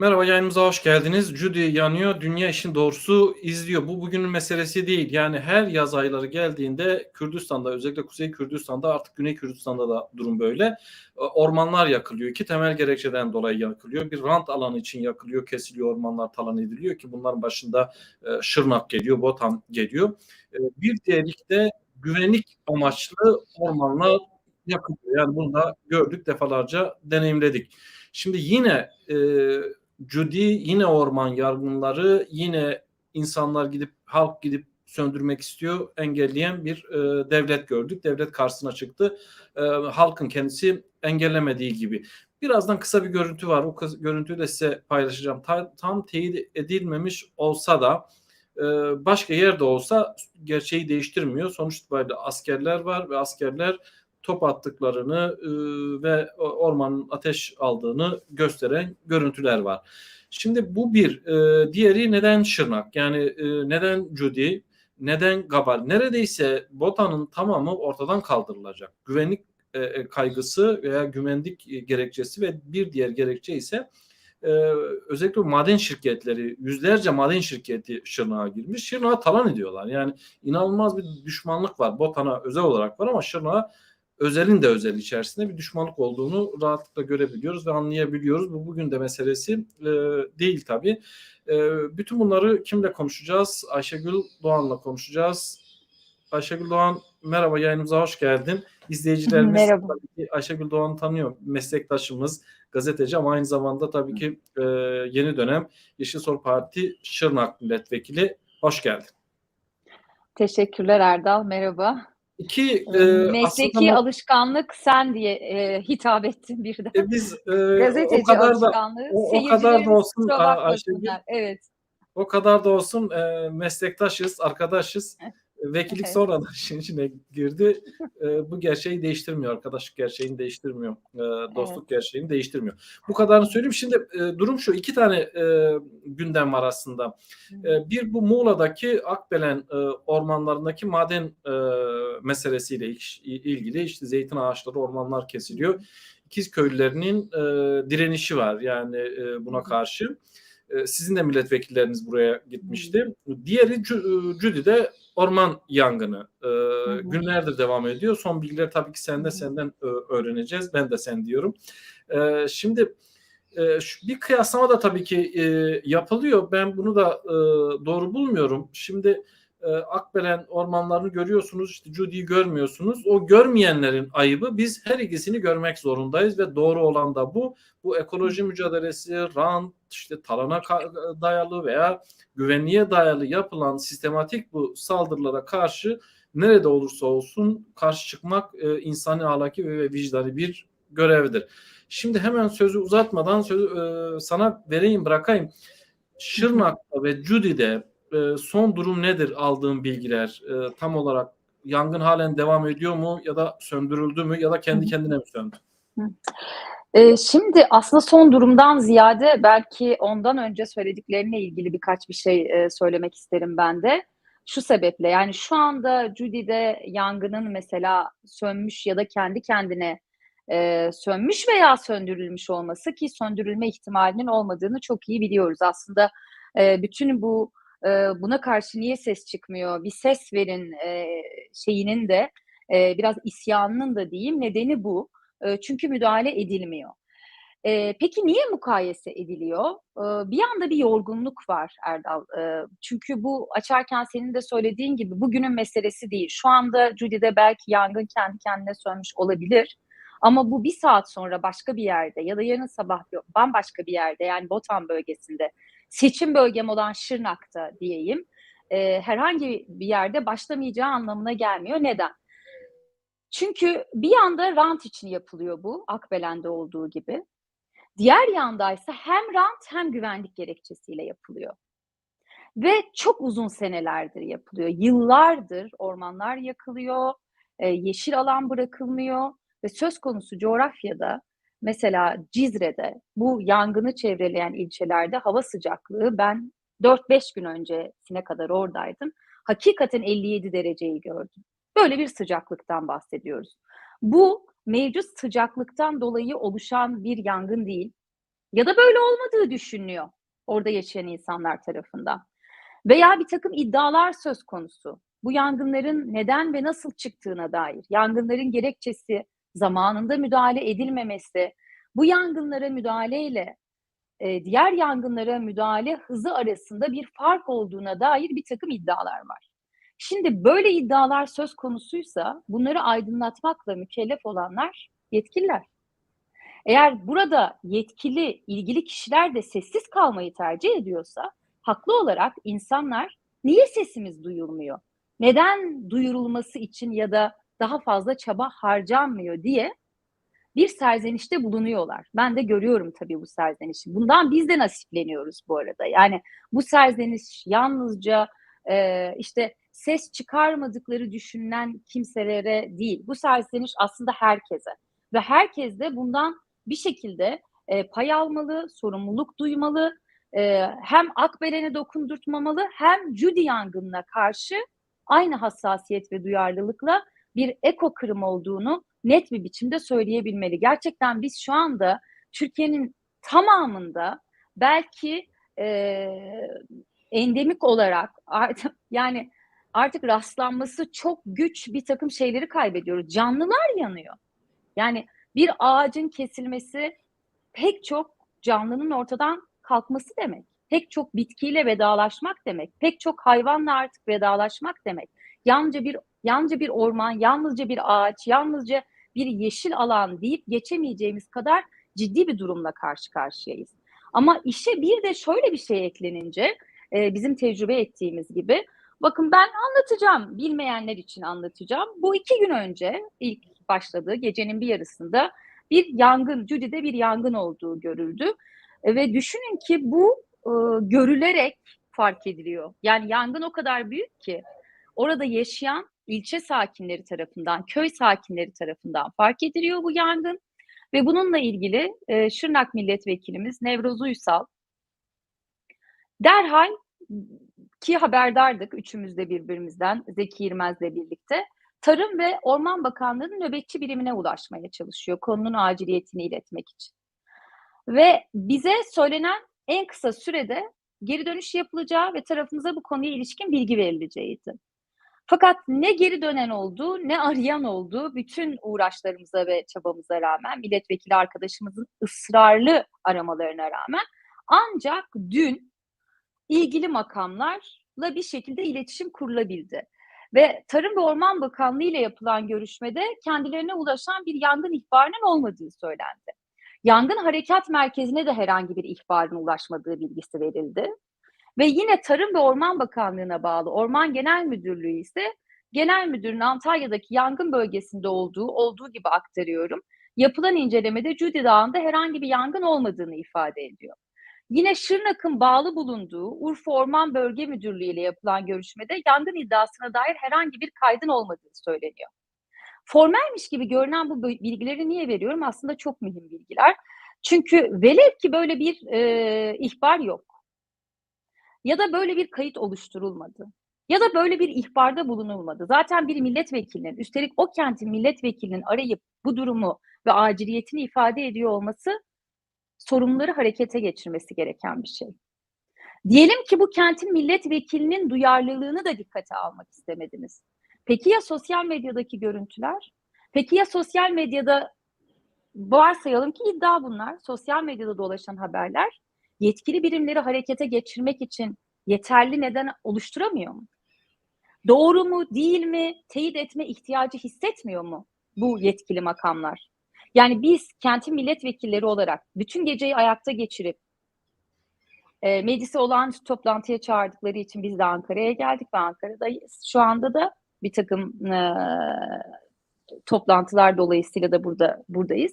Merhaba, yayınımıza hoş geldiniz. Judy yanıyor, dünya işin doğrusu izliyor. Bu bugünün meselesi değil. Yani her yaz ayları geldiğinde Kürdistan'da, özellikle Kuzey Kürdistan'da artık Güney Kürdistan'da da durum böyle. Ormanlar yakılıyor. İki temel gerekçeden dolayı yakılıyor. Bir rant alanı için yakılıyor, kesiliyor, ormanlar talan ediliyor ki bunların başında e, Şırnak geliyor, Botan geliyor. E, Bir diğerlik de güvenlik amaçlı ormanlar yakılıyor. Yani bunu da gördük, defalarca deneyimledik. Şimdi yine e, Judy yine orman yangınları yine insanlar gidip halk gidip söndürmek istiyor engelleyen bir e, devlet gördük. Devlet karşısına çıktı. E, halkın kendisi engellemediği gibi. Birazdan kısa bir görüntü var. O görüntüyü de size paylaşacağım. Ta, tam teyit edilmemiş olsa da e, başka yerde olsa gerçeği değiştirmiyor. Sonuç itibariyle askerler var ve askerler top attıklarını e, ve ormanın ateş aldığını gösteren görüntüler var. Şimdi bu bir. E, diğeri neden Şırnak? Yani e, neden Judy? Neden Gabal? Neredeyse Botan'ın tamamı ortadan kaldırılacak. Güvenlik e, kaygısı veya güvenlik gerekçesi ve bir diğer gerekçe ise e, özellikle maden şirketleri, yüzlerce maden şirketi Şırnak'a girmiş. Şırnak'a talan ediyorlar. Yani inanılmaz bir düşmanlık var. Botan'a özel olarak var ama Şırnak'a özelin de özel içerisinde bir düşmanlık olduğunu rahatlıkla görebiliyoruz ve anlayabiliyoruz. Bu bugün de meselesi e, değil tabii. E, bütün bunları kimle konuşacağız? Ayşegül Doğan'la konuşacağız. Ayşegül Doğan merhaba yayınımıza hoş geldin. İzleyicilerimiz Merhaba. tabii ki Ayşegül Doğan tanıyor. Meslektaşımız, gazeteci ama aynı zamanda tabii ki e, yeni dönem Yeşil Sol Parti Şırnak Milletvekili. Hoş geldin. Teşekkürler Erdal. Merhaba. İki Ee, e, Mesleki aslında alışkanlık sen diye e, hitap ettim birden. e, biz e, Gazeteci o kadar da alışkanlığı. o- o kadar da olsun, Ayşegül. Evet. O kadar da olsun e, meslektaşız, arkadaşız. Vekillik evet. sonradan işin içine girdi. E, bu gerçeği değiştirmiyor. Arkadaşlık gerçeğini değiştirmiyor. E, dostluk gerçeğini değiştirmiyor. Bu kadarını söyleyeyim. Şimdi e, durum şu. iki tane e, gündem var aslında. E, bir bu Muğla'daki Akbelen e, ormanlarındaki maden e, meselesiyle ilgili. işte zeytin ağaçları, ormanlar kesiliyor. İkiz köylülerinin e, direnişi var yani e, buna karşı. E, Sizin de milletvekilleriniz buraya gitmişti. Diğeri Cü- e, Cüdi'de orman yangını. E, hı. Günlerdir devam ediyor. Son bilgiler tabii ki sende Hı hı. senden e, öğreneceğiz. Ben de sen diyorum. E, Şimdi e, bir kıyaslama da tabii ki e, yapılıyor. Ben bunu da e, doğru bulmuyorum. Şimdi e, Akbelen ormanlarını görüyorsunuz, işte Judy'yi görmüyorsunuz. O görmeyenlerin ayıbı biz her ikisini görmek zorundayız ve doğru olan da bu. Bu ekoloji mücadelesi, rant, işte talana ka- dayalı veya güvenliğe dayalı yapılan sistematik bu saldırılara karşı nerede olursa olsun karşı çıkmak e, insani ahlaki ve vicdani bir görevdir. Şimdi hemen sözü uzatmadan sözü e, sana vereyim bırakayım. Şırnak'ta ve Cudi'de e, son durum nedir aldığım bilgiler? E, tam olarak yangın halen devam ediyor mu ya da söndürüldü mü ya da kendi kendine mi söndü? Ee, şimdi aslında son durumdan ziyade belki ondan önce söylediklerine ilgili birkaç bir şey e, söylemek isterim ben de. Şu sebeple yani şu anda Judy'de yangının mesela sönmüş ya da kendi kendine e, sönmüş veya söndürülmüş olması ki söndürülme ihtimalinin olmadığını çok iyi biliyoruz. Aslında e, bütün bu e, buna karşı niye ses çıkmıyor, bir ses verin e, şeyinin de e, biraz isyanının da diyeyim nedeni bu. E, çünkü müdahale edilmiyor. E, peki niye mukayese ediliyor? E, bir yanda bir yorgunluk var Erdal. E, çünkü bu açarken senin de söylediğin gibi bugünün meselesi değil. Şu anda Judy'de belki yangın kendi kendine sönmüş olabilir. Ama bu bir saat sonra başka bir yerde ya da yarın sabah bambaşka bir yerde yani Botan bölgesinde seçim bölgem olan Şırnak'ta diyeyim e, herhangi bir yerde başlamayacağı anlamına gelmiyor. Neden? Çünkü bir yanda rant için yapılıyor bu, Akbelen'de olduğu gibi. Diğer yandaysa hem rant hem güvenlik gerekçesiyle yapılıyor. Ve çok uzun senelerdir yapılıyor. Yıllardır ormanlar yakılıyor, e, yeşil alan bırakılmıyor ve söz konusu coğrafyada mesela Cizre'de bu yangını çevreleyen ilçelerde hava sıcaklığı ben 4-5 gün öncesine kadar oradaydım. Hakikaten 57 dereceyi gördüm. Böyle bir sıcaklıktan bahsediyoruz. Bu mevcut sıcaklıktan dolayı oluşan bir yangın değil. Ya da böyle olmadığı düşünülüyor orada yaşayan insanlar tarafından. Veya bir takım iddialar söz konusu. Bu yangınların neden ve nasıl çıktığına dair, yangınların gerekçesi, zamanında müdahale edilmemesi, bu yangınlara müdahaleyle e, diğer yangınlara müdahale hızı arasında bir fark olduğuna dair bir takım iddialar var. Şimdi böyle iddialar söz konusuysa bunları aydınlatmakla mükellef olanlar yetkililer. Eğer burada yetkili, ilgili kişiler de sessiz kalmayı tercih ediyorsa haklı olarak insanlar niye sesimiz duyulmuyor? Neden duyurulması için ya da daha fazla çaba harcanmıyor diye bir serzenişte bulunuyorlar. Ben de görüyorum tabii bu serzenişi. Bundan biz de nasipleniyoruz bu arada. Yani bu serzeniş yalnızca e, işte ses çıkarmadıkları düşünülen kimselere değil. Bu serzeniş aslında herkese. Ve herkes de bundan bir şekilde e, pay almalı, sorumluluk duymalı. E, hem Akbelen'e dokundurtmamalı hem Judy yangınına karşı aynı hassasiyet ve duyarlılıkla bir eko kırım olduğunu net bir biçimde söyleyebilmeli. Gerçekten biz şu anda Türkiye'nin tamamında belki e, endemik olarak artık yani artık rastlanması çok güç bir takım şeyleri kaybediyoruz. Canlılar yanıyor. Yani bir ağacın kesilmesi pek çok canlının ortadan kalkması demek. Pek çok bitkiyle vedalaşmak demek. Pek çok hayvanla artık vedalaşmak demek. Yalnızca bir yalnızca bir orman, yalnızca bir ağaç, yalnızca bir yeşil alan deyip geçemeyeceğimiz kadar ciddi bir durumla karşı karşıyayız. Ama işe bir de şöyle bir şey eklenince e, bizim tecrübe ettiğimiz gibi bakın ben anlatacağım bilmeyenler için anlatacağım. Bu iki gün önce ilk başladığı gecenin bir yarısında bir yangın, Cüdi'de bir yangın olduğu görüldü. E, ve düşünün ki bu e, görülerek fark ediliyor. Yani yangın o kadar büyük ki orada yaşayan ilçe sakinleri tarafından, köy sakinleri tarafından fark ediliyor bu yangın. Ve bununla ilgili e, Şırnak Milletvekilimiz Nevroz Uysal derhal ki haberdardık üçümüz de birbirimizden Zeki İrmez'le birlikte Tarım ve Orman Bakanlığı'nın nöbetçi birimine ulaşmaya çalışıyor konunun aciliyetini iletmek için. Ve bize söylenen en kısa sürede geri dönüş yapılacağı ve tarafımıza bu konuya ilişkin bilgi verileceğiydi. Fakat ne geri dönen oldu ne arayan oldu bütün uğraşlarımıza ve çabamıza rağmen milletvekili arkadaşımızın ısrarlı aramalarına rağmen ancak dün ilgili makamlarla bir şekilde iletişim kurulabildi. Ve Tarım ve Orman Bakanlığı ile yapılan görüşmede kendilerine ulaşan bir yangın ihbarının olmadığı söylendi. Yangın harekat merkezine de herhangi bir ihbarın ulaşmadığı bilgisi verildi. Ve yine Tarım ve Orman Bakanlığı'na bağlı Orman Genel Müdürlüğü ise Genel Müdürün Antalya'daki yangın bölgesinde olduğu olduğu gibi aktarıyorum. Yapılan incelemede Cudi Dağı'nda herhangi bir yangın olmadığını ifade ediyor. Yine Şırnak'ın bağlı bulunduğu Urfa Orman Bölge Müdürlüğü ile yapılan görüşmede yangın iddiasına dair herhangi bir kaydın olmadığı söyleniyor. Formelmiş gibi görünen bu bilgileri niye veriyorum? Aslında çok mühim bilgiler. Çünkü velev ki böyle bir e, ihbar yok. Ya da böyle bir kayıt oluşturulmadı. Ya da böyle bir ihbarda bulunulmadı. Zaten bir milletvekilinin, üstelik o kentin milletvekilinin arayıp bu durumu ve aciliyetini ifade ediyor olması sorumluları harekete geçirmesi gereken bir şey. Diyelim ki bu kentin milletvekilinin duyarlılığını da dikkate almak istemediniz. Peki ya sosyal medyadaki görüntüler? Peki ya sosyal medyada varsayalım ki iddia bunlar. Sosyal medyada dolaşan haberler yetkili birimleri harekete geçirmek için yeterli neden oluşturamıyor mu? Doğru mu, değil mi, teyit etme ihtiyacı hissetmiyor mu bu yetkili makamlar? Yani biz kentin milletvekilleri olarak bütün geceyi ayakta geçirip e, meclisi olağanüstü toplantıya çağırdıkları için biz de Ankara'ya geldik ve Ankara'dayız. Şu anda da bir takım e, toplantılar dolayısıyla da burada buradayız.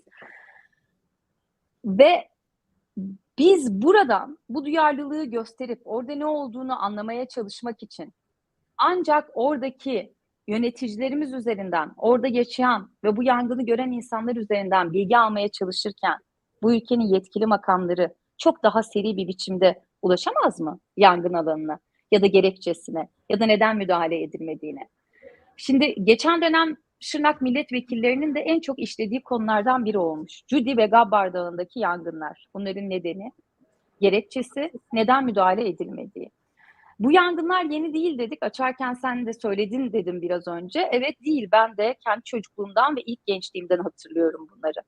Ve biz buradan bu duyarlılığı gösterip orada ne olduğunu anlamaya çalışmak için ancak oradaki yöneticilerimiz üzerinden, orada yaşayan ve bu yangını gören insanlar üzerinden bilgi almaya çalışırken bu ülkenin yetkili makamları çok daha seri bir biçimde ulaşamaz mı yangın alanına ya da gerekçesine ya da neden müdahale edilmediğine? Şimdi geçen dönem Şırnak milletvekillerinin de en çok işlediği konulardan biri olmuş. Cudi ve Gabbar Dağı'ndaki yangınlar. Bunların nedeni, gerekçesi, neden müdahale edilmediği. Bu yangınlar yeni değil dedik. Açarken sen de söyledin dedim biraz önce. Evet değil. Ben de kendi çocukluğumdan ve ilk gençliğimden hatırlıyorum bunları.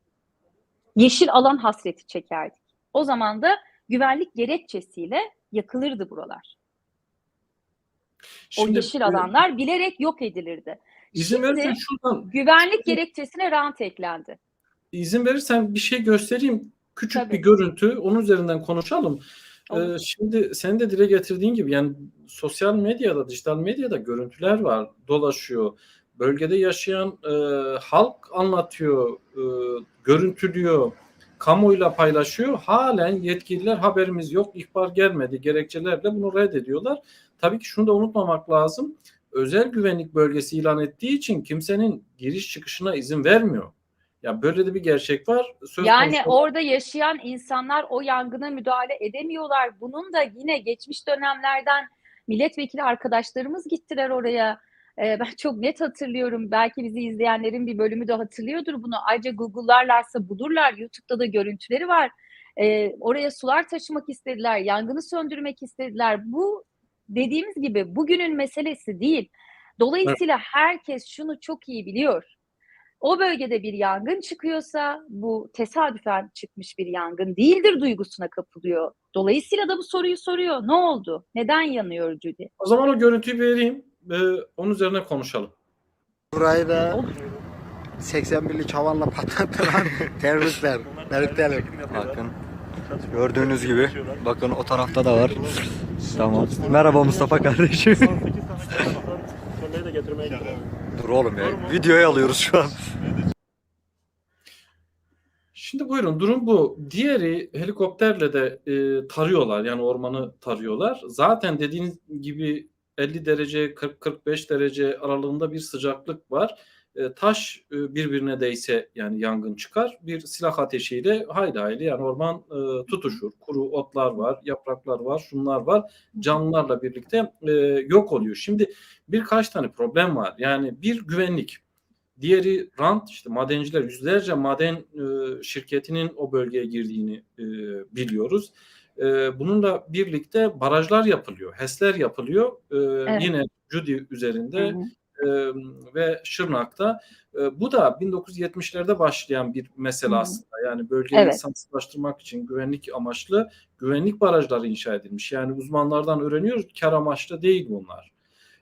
Yeşil alan hasreti çekerdik. O zaman da güvenlik gerekçesiyle yakılırdı buralar. o yeşil e, alanlar bilerek yok edilirdi. İzin Şimdi- verirsen şuradan Güvenlik gerekçesine rant eklendi. izin verirsen bir şey göstereyim. Küçük Tabii. bir görüntü. Onun üzerinden konuşalım. Olur. Ee, şimdi senin de dile getirdiğin gibi yani sosyal medyada, dijital medyada görüntüler var, dolaşıyor. Bölgede yaşayan e, halk anlatıyor, e, görüntülüyor, kamuoyuyla paylaşıyor. Halen yetkililer haberimiz yok, ihbar gelmedi gerekçelerle bunu reddediyorlar. Tabii ki şunu da unutmamak lazım. Özel güvenlik bölgesi ilan ettiği için kimsenin giriş çıkışına izin vermiyor. Ya böyle de bir gerçek var. Söz Yani konusu- orada yaşayan insanlar o yangına müdahale edemiyorlar. Bunun da yine geçmiş dönemlerden milletvekili arkadaşlarımız gittiler oraya. Ee, ben çok net hatırlıyorum. Belki bizi izleyenlerin bir bölümü de hatırlıyordur bunu. Ayrıca Google'larlarsa bulurlar. YouTube'da da görüntüleri var. Ee, oraya sular taşımak istediler, yangını söndürmek istediler. Bu dediğimiz gibi bugünün meselesi değil. Dolayısıyla herkes şunu çok iyi biliyor. O bölgede bir yangın çıkıyorsa bu tesadüfen çıkmış bir yangın değildir duygusuna kapılıyor. Dolayısıyla da bu soruyu soruyor. Ne oldu? Neden yanıyor Judy? O zaman o görüntüyü vereyim. Ee, onun üzerine konuşalım. Burayı da 81'lik havanla patlattılar teröristler. Belirtelim. Bakın gördüğünüz gibi bakın o tarafta da var. Tamam. Merhaba Mustafa kardeşim. Dur oğlum ya. Videoya alıyoruz şu an. Şimdi buyurun durum bu. Diğeri helikopterle de e, tarıyorlar yani ormanı tarıyorlar. Zaten dediğiniz gibi 50 derece 40-45 derece aralığında bir sıcaklık var. E, taş e, birbirine değse yani yangın çıkar. Bir silah ateşiyle hayli hayli yani orman e, tutuşur. Kuru otlar var, yapraklar var, şunlar var. Canlılarla birlikte e, yok oluyor. Şimdi birkaç tane problem var. Yani bir güvenlik. Diğeri rant işte madenciler yüzlerce maden e, şirketinin o bölgeye girdiğini e, biliyoruz. E, bununla birlikte barajlar yapılıyor, HES'ler yapılıyor. E, Yine Cudi üzerinde Hı hı. Ve Şırnak'ta. Bu da 1970'lerde başlayan bir mesele aslında. Yani bölgeyi Evet. insansızlaştırmak için güvenlik amaçlı güvenlik barajları inşa edilmiş. Yani uzmanlardan öğreniyoruz kar amaçlı değil bunlar.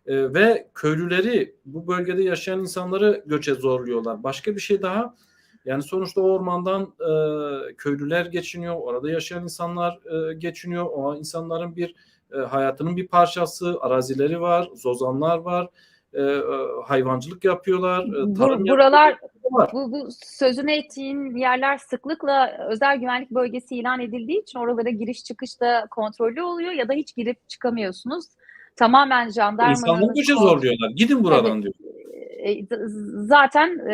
Ve köylüleri bu bölgede yaşayan insanları göçe zorluyorlar. Başka bir şey daha yani sonuçta o ormandan e, köylüler geçiniyor, orada yaşayan insanlar e, geçiniyor. O insanların bir e, hayatının bir parçası, arazileri var, zozanlar var, e, e, hayvancılık yapıyorlar, e, Bur- tarım buralar yapıyorlar. bu, bu sözünü ettiğin yerler sıklıkla özel güvenlik bölgesi ilan edildiği için oralara giriş çıkış da kontrollü oluyor ya da hiç girip çıkamıyorsunuz. Tamamen jandarmanın İnsanları kont- zorluyorlar. Gidin buradan diyor. E, zaten e,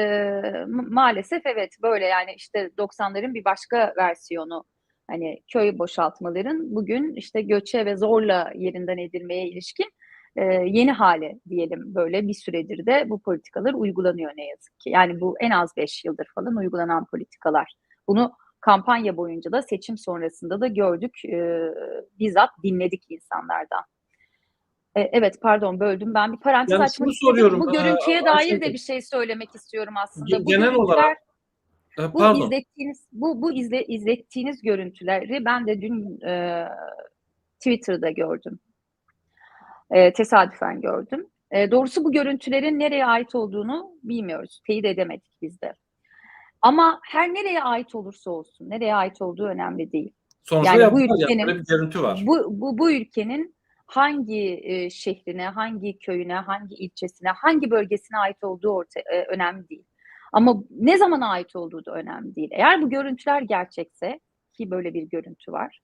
ma- maalesef evet böyle yani işte 90'ların bir başka versiyonu hani köy boşaltmaların bugün işte göçe ve zorla yerinden edilmeye ilişkin e, yeni hale diyelim böyle bir süredir de bu politikalar uygulanıyor ne yazık ki. Yani bu en az 5 yıldır falan uygulanan politikalar. Bunu kampanya boyunca da seçim sonrasında da gördük. E, bizzat dinledik insanlardan. E, evet pardon böldüm. Ben bir parantez Yani açmak istedim. Bu görüntüye e, dair de bir şey söylemek istiyorum aslında. Bu genel görüntüler- olarak- E, bu pardon. izlettiğiniz bu bu izle, izlettiğiniz görüntüleri ben de dün e, Twitter'da gördüm. E, tesadüfen gördüm. E, doğrusu bu görüntülerin nereye ait olduğunu bilmiyoruz. Teyit edemedik biz de. Ama her nereye ait olursa olsun, nereye ait olduğu önemli değil. Sonuçta Yani bu ülkenin- bir görüntü var. Bu, bu, bu ülkenin hangi e, şehrine, hangi köyüne, hangi ilçesine, hangi bölgesine ait olduğu orta, e, önemli değil. Ama ne zaman ait olduğu da önemli değil. Eğer bu görüntüler gerçekse, ki böyle bir görüntü var,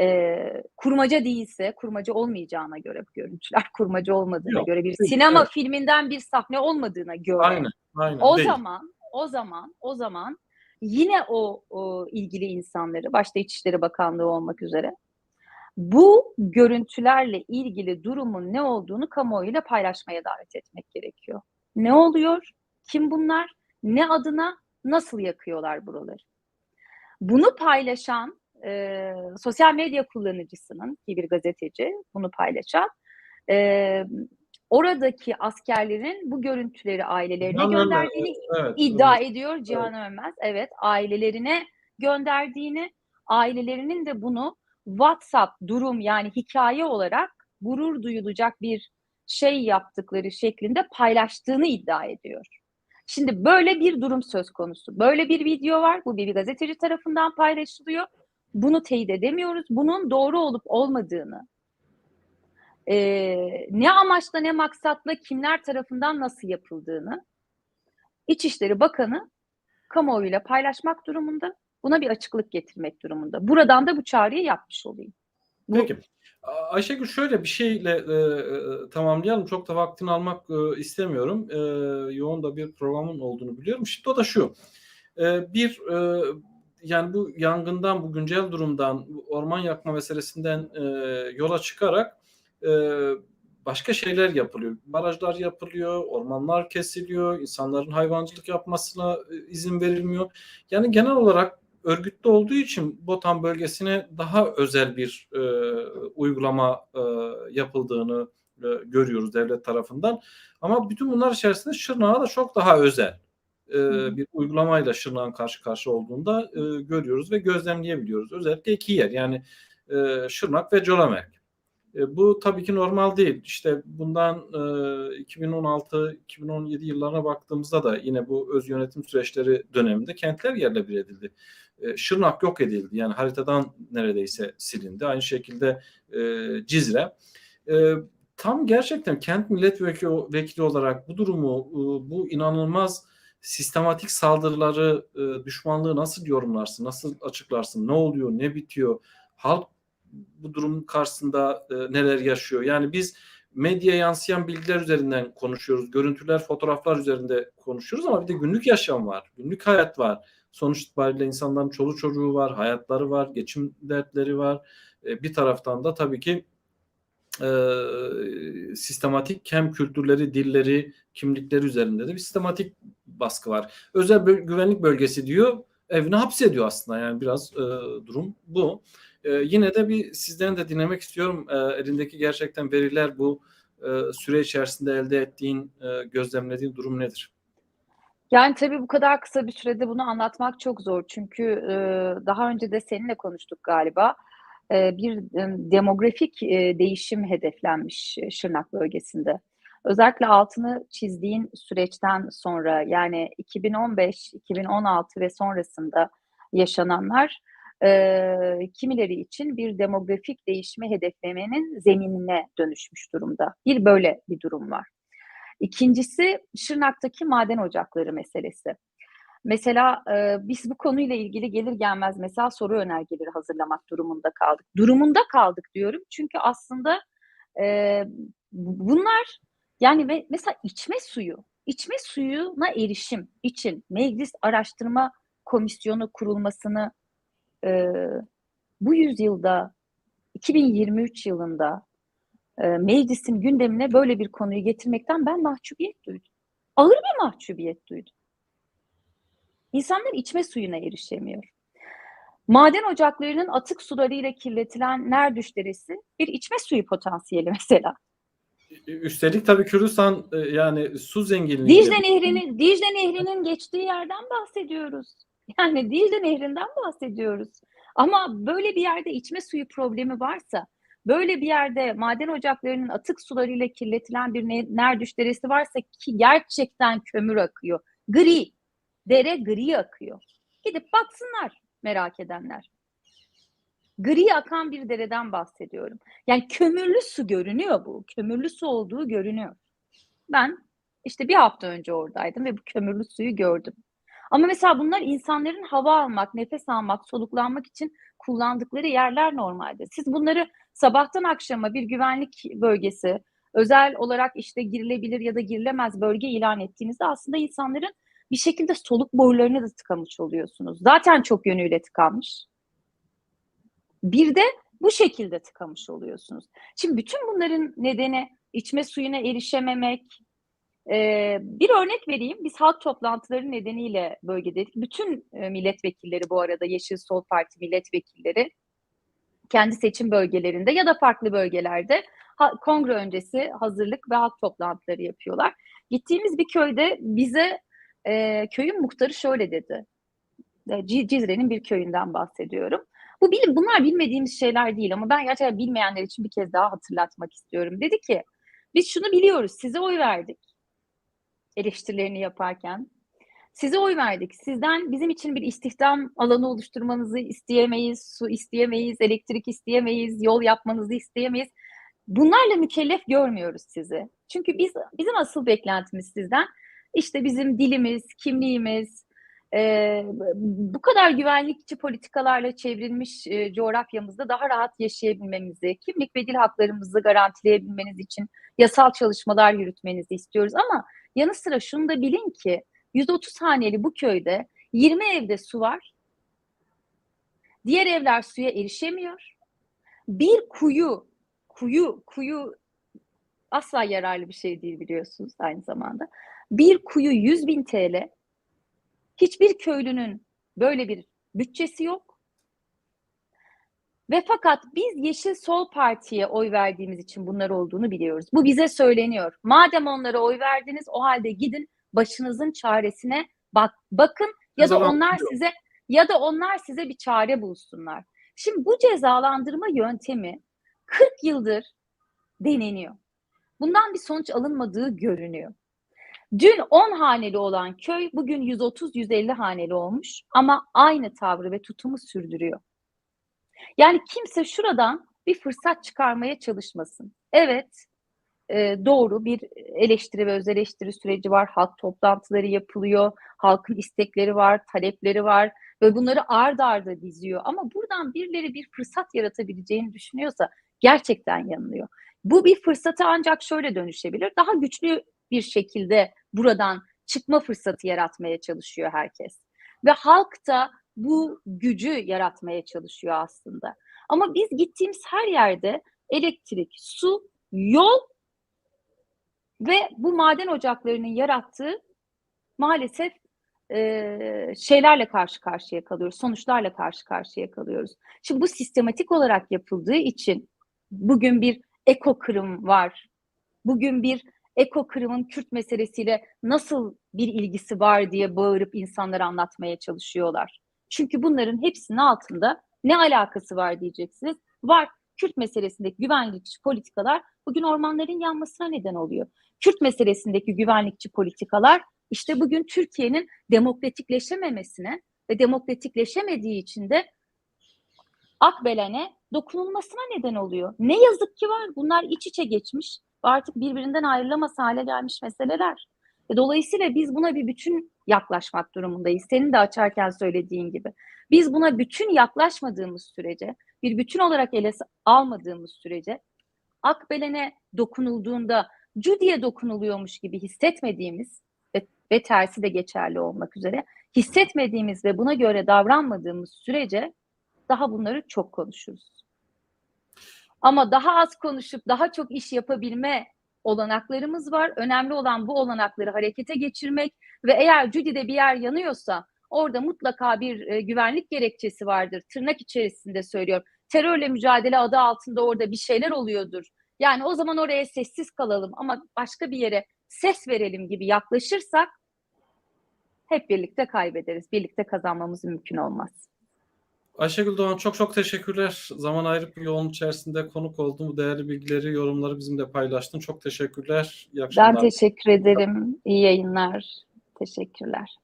e, kurmaca değilse, kurmaca olmayacağına göre bu görüntüler, kurmaca olmadığına Yok, göre, bir değil, sinema evet. filminden bir sahne olmadığına göre, Aynen. Aynen. o değil. zaman, o zaman, o zaman yine o, o ilgili insanları, başta İçişleri Bakanlığı olmak üzere, bu görüntülerle ilgili durumun ne olduğunu kamuoyuyla paylaşmaya davet etmek gerekiyor. Ne oluyor? Kim bunlar? Ne adına? Nasıl yakıyorlar buraları? Bunu paylaşan e, sosyal medya kullanıcısının ki bir gazeteci bunu paylaşan e, oradaki askerlerin bu görüntüleri ailelerine Cihan gönderdiğini Evet. iddia ediyor Cihan Ölmez. Evet, ailelerine gönderdiğini, ailelerinin de bunu WhatsApp durum yani hikaye olarak gurur duyulacak bir şey yaptıkları şeklinde paylaştığını iddia ediyor. Şimdi böyle bir durum söz konusu. Böyle bir video var. Bu bir gazeteci tarafından paylaşılıyor. Bunu teyit edemiyoruz. Bunun doğru olup olmadığını, eee, ne amaçla ne maksatla kimler tarafından nasıl yapıldığını İçişleri Bakanı kamuoyuyla paylaşmak durumunda. Buna bir açıklık getirmek durumunda. Buradan da bu çağrıyı yapmış olayım. Peki. Ayşegül şöyle bir şeyle e, e, tamamlayalım. Çok da vaktini almak e, istemiyorum. E, yoğun da bir programın olduğunu biliyorum. Şimdi o da şu. E, bir e, yani bu yangından, bu güncel durumdan, bu orman yakma meselesinden e, yola çıkarak e, başka şeyler yapılıyor. Barajlar yapılıyor, ormanlar kesiliyor, insanların hayvancılık yapmasına e, izin verilmiyor. Yani genel olarak örgütlü olduğu için Botan bölgesine daha özel bir e, uygulama e, yapıldığını e, görüyoruz devlet tarafından. Ama bütün bunlar içerisinde Şırnak'a da çok daha özel e, bir uygulamayla Şırnak'ın karşı karşı olduğunda e, görüyoruz ve gözlemleyebiliyoruz. Özellikle iki yer yani e, Şırnak ve Colamerk. E, bu tabii ki normal değil. İşte bundan e, 2016-2017 yıllarına baktığımızda da yine bu öz yönetim süreçleri döneminde kentler yerle bir edildi. E, Şırnak yok edildi. Yani haritadan neredeyse silindi. Aynı şekilde e, Cizre. E, tam gerçekten kent milletvekili vekili olarak bu durumu, e, bu inanılmaz sistematik saldırıları, e, düşmanlığı nasıl yorumlarsın, nasıl açıklarsın, ne oluyor, ne bitiyor, halk bu durum karşısında e, neler yaşıyor? Yani biz medya yansıyan bilgiler üzerinden konuşuyoruz, görüntüler, fotoğraflar üzerinde konuşuyoruz ama bir de günlük yaşam var, günlük hayat var. Sonuç itibariyle insanların çoluk çocuğu var, hayatları var, geçim dertleri var. E, bir taraftan da tabii ki e, sistematik hem kültürleri, dilleri, kimlikleri üzerinde de bir sistematik baskı var. Özel böl- güvenlik bölgesi diyor, evine hapsediyor aslında yani biraz e, durum bu. E, yine de bir sizden de dinlemek istiyorum. E, elindeki gerçekten veriler bu e, süre içerisinde elde ettiğin, e, gözlemlediğin durum nedir? Yani tabii bu kadar kısa bir sürede bunu anlatmak çok zor. Çünkü e, daha önce de seninle konuştuk galiba. E, bir e, demografik e, değişim hedeflenmiş e, Şırnak bölgesinde. Özellikle altını çizdiğin süreçten sonra yani 2015, 2016 ve sonrasında yaşananlar e, kimileri için bir demografik değişimi hedeflemenin zeminine dönüşmüş durumda. Bir böyle bir durum var. İkincisi Şırnak'taki maden ocakları meselesi. Mesela e, biz bu konuyla ilgili gelir gelmez mesela soru önergeleri hazırlamak durumunda kaldık. Durumunda kaldık diyorum çünkü aslında e, bunlar yani mesela içme suyu, içme suyuna erişim için meclis araştırma komisyonu kurulmasını e, bu yüzyılda 2023 yılında e, meclisin gündemine böyle bir konuyu getirmekten ben mahcubiyet duydum. Ağır bir mahcubiyet duydum. İnsanlar içme suyuna erişemiyor. Maden ocaklarının atık sularıyla kirletilen Nerdüş Deresi bir içme suyu potansiyeli mesela. Üstelik tabii Kürdistan e, yani su zenginliği. Dicle Nehri'nin Dicle Nehri'nin geçtiği yerden bahsediyoruz. Yani Dicle Nehri'nden bahsediyoruz. Ama böyle bir yerde içme suyu problemi varsa, böyle bir yerde maden ocaklarının atık sularıyla kirletilen bir ne- Nerdüş Deresi varsa ki gerçekten kömür akıyor. Gri. Dere gri akıyor. Gidip baksınlar merak edenler. Gri akan bir dereden bahsediyorum. Yani kömürlü su görünüyor bu. Kömürlü su olduğu görünüyor. Ben işte bir hafta önce oradaydım ve bu kömürlü suyu gördüm. Ama mesela bunlar insanların hava almak, nefes almak, soluklanmak için kullandıkları yerler normalde. Siz bunları sabahtan akşama bir güvenlik bölgesi, özel olarak işte girilebilir ya da girilemez bölge ilan ettiğinizde aslında insanların bir şekilde soluk borularını da tıkamış oluyorsunuz. Zaten çok yönüyle tıkanmış. Bir de bu şekilde tıkamış oluyorsunuz. Şimdi bütün bunların nedeni içme suyuna erişememek, Ee, bir örnek vereyim. Biz halk toplantıları nedeniyle bölgedeydik. Bütün e, milletvekilleri bu arada Yeşil Sol Parti milletvekilleri kendi seçim bölgelerinde ya da farklı bölgelerde kongre öncesi hazırlık ve halk toplantıları yapıyorlar. Gittiğimiz bir köyde bize e, köyün muhtarı şöyle dedi. E, Cizre'nin bir köyünden bahsediyorum. Bu bilim, bunlar bilmediğimiz şeyler değil ama ben gerçekten bilmeyenler için bir kez daha hatırlatmak istiyorum. Dedi ki biz şunu biliyoruz size oy verdik eleştirilerini yaparken. Size oy verdik. Sizden bizim için bir istihdam alanı oluşturmanızı isteyemeyiz, su isteyemeyiz, elektrik isteyemeyiz, yol yapmanızı isteyemeyiz. Bunlarla mükellef görmüyoruz sizi. Çünkü biz bizim asıl beklentimiz sizden işte bizim dilimiz, kimliğimiz, e, bu kadar güvenlikçi politikalarla çevrilmiş e, coğrafyamızda daha rahat yaşayabilmemizi, kimlik ve dil haklarımızı garantileyebilmeniz için yasal çalışmalar yürütmenizi istiyoruz. Ama yanı sıra şunu da bilin ki 130 haneli bu köyde 20 evde su var. Diğer evler suya erişemiyor. Bir kuyu, kuyu, kuyu asla yararlı bir şey değil biliyorsunuz aynı zamanda. Bir kuyu 100 bin TL. Hiçbir köylünün böyle bir bütçesi yok. Ve fakat biz Yeşil Sol Parti'ye oy verdiğimiz için bunlar olduğunu biliyoruz. Bu bize söyleniyor. Madem onlara oy verdiniz o halde gidin başınızın çaresine bak bakın ya da onlar size ya da onlar size bir çare bulsunlar. Şimdi bu cezalandırma yöntemi 40 yıldır deneniyor. Bundan bir sonuç alınmadığı görünüyor. Dün 10 haneli olan köy bugün 130-150 haneli olmuş ama aynı tavrı ve tutumu sürdürüyor. Yani kimse şuradan bir fırsat çıkarmaya çalışmasın. Evet, e, doğru bir eleştiri ve öz eleştiri süreci var. Halk toplantıları yapılıyor. Halkın istekleri var, talepleri var ve bunları ard arda diziyor. Ama buradan birileri bir fırsat yaratabileceğini düşünüyorsa gerçekten yanılıyor. Bu bir fırsata ancak şöyle dönüşebilir. Daha güçlü bir şekilde buradan çıkma fırsatı yaratmaya çalışıyor herkes. Ve halk da bu gücü yaratmaya çalışıyor aslında. Ama biz gittiğimiz her yerde elektrik, su, yol ve bu maden ocaklarının yarattığı maalesef e, şeylerle karşı karşıya kalıyoruz, sonuçlarla karşı karşıya kalıyoruz. Şimdi bu sistematik olarak yapıldığı için bugün bir eko kırım var. Bugün bir eko kırımın Kürt meselesiyle nasıl bir ilgisi var diye bağırıp insanlara anlatmaya çalışıyorlar. Çünkü bunların hepsinin altında ne alakası var diyeceksiniz. Var. Kürt meselesindeki güvenlikçi politikalar bugün ormanların yanmasına neden oluyor. Kürt meselesindeki güvenlikçi politikalar işte bugün Türkiye'nin demokratikleşememesine ve demokratikleşemediği için de Akbelen'e dokunulmasına neden oluyor. Ne yazık ki var. Bunlar iç içe geçmiş artık birbirinden ayrılamaz hale gelmiş meseleler. E, Dolayısıyla biz buna bir bütün yaklaşmak durumundayız. Senin de açarken söylediğin gibi. Biz buna bütün yaklaşmadığımız sürece, bir bütün olarak ele almadığımız sürece Akbelen'e dokunulduğunda Judy'ye dokunuluyormuş gibi hissetmediğimiz ve, ve tersi de geçerli olmak üzere hissetmediğimiz ve buna göre davranmadığımız sürece daha bunları çok konuşuruz. Ama daha az konuşup daha çok iş yapabilme olanaklarımız var. Önemli olan bu olanakları harekete geçirmek ve eğer Judy'de bir yer yanıyorsa orada mutlaka bir e, güvenlik gerekçesi vardır. Tırnak içerisinde söylüyorum. Terörle mücadele adı altında orada bir şeyler oluyordur. Yani o zaman oraya sessiz kalalım ama başka bir yere ses verelim gibi yaklaşırsak hep birlikte kaybederiz. Birlikte kazanmamız mümkün olmaz. Ayşegül Doğan çok çok teşekkürler. Zaman ayırıp yoğun içerisinde konuk oldun. Bu değerli bilgileri, yorumları bizimle paylaştın. Çok teşekkürler. İyi akşamlar. Ben teşekkür ederim. İyi yayınlar. Teşekkürler.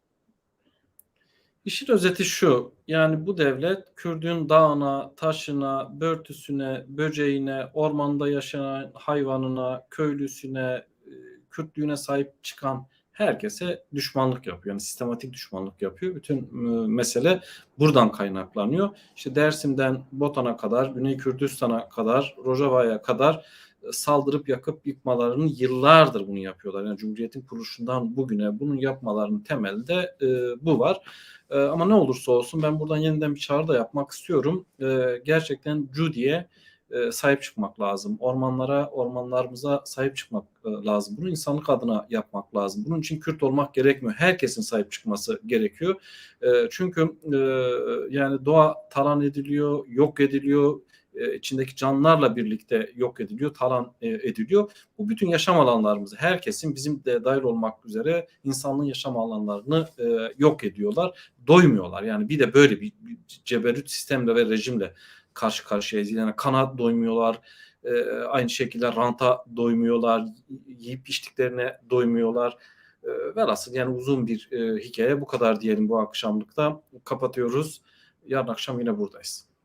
İşin özeti şu. Yani bu devlet Kürdün dağına, taşına, börtüsüne, böceğine, ormanda yaşayan hayvanına, köylüsüne, e, Kürtlüğüne sahip çıkan herkese düşmanlık yapıyor. Yani sistematik düşmanlık yapıyor. Bütün e, mesele buradan kaynaklanıyor. İşte Dersim'den Botan'a kadar, Güney Kürdistan'a kadar, Rojava'ya kadar e, saldırıp yakıp yıkmalarını yıllardır bunu yapıyorlar. Yani Cumhuriyet'in kuruluşundan bugüne bunun yapmalarının temelde e, bu var. E, ama ne olursa olsun ben buradan yeniden bir çağrı da yapmak istiyorum. E, gerçekten Judy'ye e, sahip çıkmak lazım. Ormanlara, ormanlarımıza sahip çıkmak e, lazım. Bunu insanlık adına yapmak lazım. Bunun için Kürt olmak gerekmiyor. Herkesin sahip çıkması gerekiyor. E, çünkü e, yani doğa talan ediliyor, yok ediliyor, içindeki canlılarla birlikte yok ediliyor, talan ediliyor. Bu bütün yaşam alanlarımızı, herkesin bizim de dahil olmak üzere insanlığın yaşam alanlarını yok ediyorlar. Doymuyorlar. Yani bir de böyle bir ceberüt sistemle ve rejimle karşı karşıyayız. Yani kana doymuyorlar. E, aynı şekilde ranta doymuyorlar. Yiyip içtiklerine doymuyorlar. E, velhasıl yani uzun bir e, hikaye. Bu kadar diyelim bu akşamlıkta. Kapatıyoruz. Yarın akşam yine buradayız.